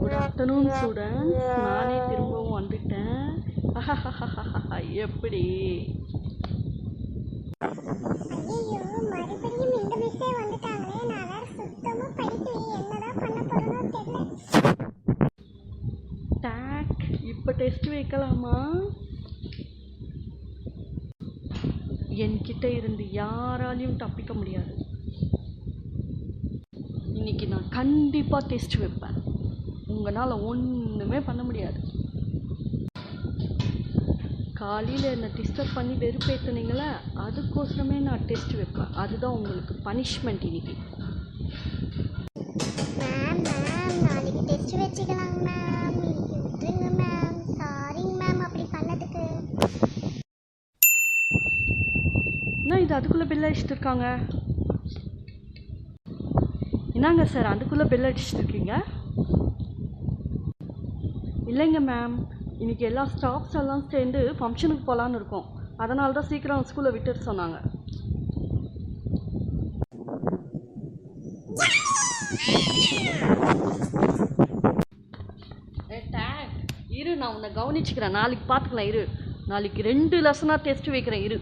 Good afternoon students நானே திரும்பவும் வந்துட்டேன். எப்படி? டேக் இப்போ டெஸ்ட் வைக்கலாமா? என்கிட்ட இருந்து யாராலையும் தப்பிக்க முடியாது. இன்னைக்கு நான் கண்டிப்பாக டெஸ்ட் வைப்பேன். உங்களால் ஒன்றுமே பண்ண முடியாது. காலையில் என்னை டிஸ்டர்ப் பண்ணி வெறுப்பேற்றுனீங்களே அதுக்கோசரமே நான் டெஸ்ட் வைப்பேன். அதுதான் உங்களுக்கு பனிஷ்மெண்ட் இன்னைக்கு. இது அதுக்குள்ளே பெல் அடிச்சுட்டு இருக்காங்க? என்னங்க சார் அதுக்குள்ளே பெல் அடிச்சுட்டு இருக்கீங்க? இல்லைங்க மேம் இன்றைக்கி எல்லா ஸ்டாஃப்ஸ் எல்லாம் சேர்ந்து ஃபங்க்ஷனுக்கு போகலான்னு இருக்கோம். அதனால தான் சீக்கிரம் ஸ்கூலை விட்டுட்டு சொன்னாங்க. இரு நான் உன்னை கவனிச்சுக்கிறேன். நாளைக்கு பார்த்துக்கலாம் இரு. நாளைக்கு ரெண்டு லெசனாக டெஸ்ட் வைக்கிறேன் இரு.